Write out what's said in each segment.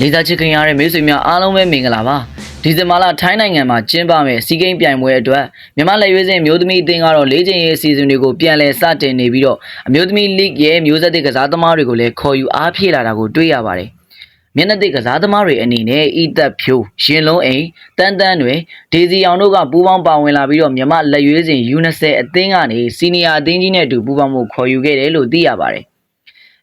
လေးစားချစ်ခင်ရတဲ့မိတ်ဆွေများအားလုံးပဲမင်္ဂလာပါဒီဇင်ဘာလထိုင်းနိုင်ငံမှာကျင်းပမယ့်စီးကိန်းပြိုင်ပွဲအတွက်မြန်မာလက်ရွေးစင်မျိုးသမီးအသင်းကတော့လေးချိန်ရေးအစီအစဉ်တွေကိုပြန်လည်စတင်နေပြီးတော့အမျိုးသမီးလိရဲ့မျိုးဆက်တွေကစားသမားတွေကိုလည်းခေါ်ယူအားဖြည့်လာတာကိုတွေ့ရပါတယ်မျက်နှာသစ်ကစားသမားတွေအနေနဲ့ဤသက်ဖြိုးရင်လုံးအိမ်တန်းတန်းတွေဒေစီအောင်တို့ကပူးပေါင်းပါဝင်လာပြီးတော့မြန်မာလက်ရွေးစင် U20 အသင်းကနေစီနီယာအသင်းကြီးနဲ့အတူပူးပေါင်းမှုခေါ်ယူခဲ့တယ်လို့သိရပါတယ်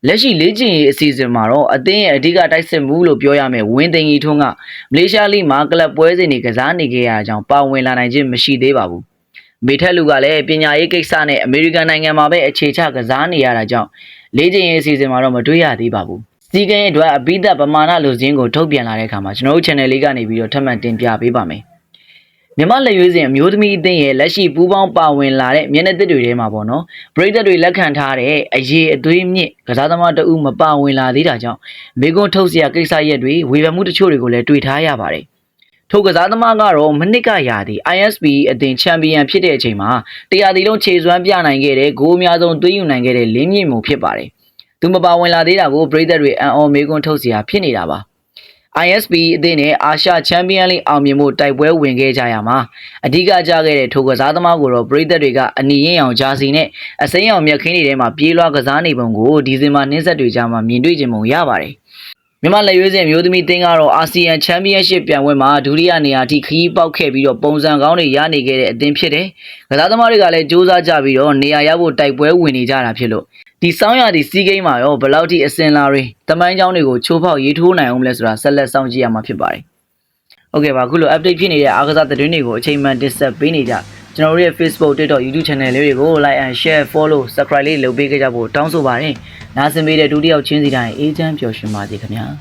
လက်ရှိလေးကျင်ရေးအစီအစဉ်မှာတော့အသင်းရဲ့အဓိကတိုက်စစ်မှုလို့ပြောရမယ်ဝင်းသိန်းကြီးထွန်းကမလေးရှားလိမှာကလပ်ပွဲစဉ်တွေကစားနေခဲ့ရတာကြောင့်ပါဝင်လာနိုင်ခြင်းမရှိသေးပါဘူးမေထက်လူကလည်းပညာရေးကိစ္စနဲ့အမေရိကန်နိုင်ငံမှာပဲအခြေချကစားနေရတာကြောင့်လေးကျင်ရေးအစီအစဉ်မှာတော့မတွေ့ရသေးပါဘူးစီကံရဲ့အတွက်အပိသက်ပမာဏလူစင်းကိုထုတ်ပြန်လာတဲ့အခါမှာကျွန်တော်တို့ channel လေးကနေပြီးတော့ထပ်မံတင်ပြပေးပါမယ် မြန်မာလက်ရွေးစင်အမျိုးသမီးအသင်းရဲ့လက်ရှိပူးပေါင်းပါဝင်လာတဲ့မျက်နှာသစ်တွေထဲမှာပေါ့နော်ပရိသတ်တွေလက်ခံထားတဲ့အရေးအသွေးမြင့်ကစားသမားတဦးမပါဝင်လာသေးတာကြောင့်မေကွန်းထုတ်စရာကိစ္စရက်တွေဝေဖန်မှုတချို့တွေကိုလည်းတွေ့ထားရပါတယ်ထိုကစားသမားကတော့မနစ်ကရာသီ ISB အသင်ချန်ပီယံဖြစ်တဲ့အချိန်မှာတရားဒီလုံးခြေစွမ်းပြနိုင်ခဲ့တဲ့ဂိုးအများဆုံးသွင်းယူနိုင်ခဲ့တဲ့လင်းမြင့်မှုဖြစ်ပါတယ်။သူမပါဝင်လာသေးတာကိုပရိသတ်တွေအံ့ဩမေးခွန်းထုတ်စရာဖြစ်နေတာပါ။ ISP အသင်းနဲ့အာရှချန်ပီယံလိအောင်မြင်မှုတိုက်ပွဲဝင်ခဲ့ကြရမှာအဓိကကြခဲ့တဲ့ထိုကစားသမားကိုတော့ပရိသတ်တွေကအနီရင်အောင်ဂျာစီနဲ့အစိမ်းအောင်မြက်ခင်းတွေထဲမှာပြေးလွှားကစားနေပုံကိုဒီဇင်ဘာနှင်းဆက်တွေကြားမှာမြင်တွေ့ခြင်းပုံရပါတယ်မြန်မာလက်ရွေးစင်မျိုးသမီးတင်းကတော့အာဆီယံချန်ပီယံရှစ်ပြိုင်ပွဲမှာဒုတိယနေရာထိခရီးပေါက်ခဲ့ပြီးတော့ပုံစံကောင်းတွေရနေခဲ့တဲ့အသင်းဖြစ်တယ်။ကစားသမားတွေကလည်းစူးစမ်းကြပြီးတော့နေရာရဖို့တိုက်ပွဲဝင်နေကြတာဖြစ်လို့ ဒီစောင်းရဒီစီးကိန်းမှာရောဘယ်လောက်ထိအစင်လာတွေတမိုင်းချောင်းတွေကိုချိုးဖောက်ရေးထိုးနိုင်အောင်မလဲဆိုတာဆက်လက်စောင့်ကြည့်ရမှာဖြစ်ပါတယ်။ဟုတ်ကဲ့ပါအခုလို update ဖြစ်နေတဲ့အားကစားသတင်းတွေကိုအချိန်မှန်တင်ဆက်ပေးနေကြကျွန်တော်တို့ရဲ့ Facebook TikTok YouTube channel လေးတွေကို like and share follow subscribe လေးလုပ်ပေးကြဖို့တောင်းဆိုပါတယ်။နားဆင်ပေးတဲ့ဒုတိယချင်းစီတိုင်းအေးချမ်းပျော်ရွှင်ပါစေခင်ဗျာ။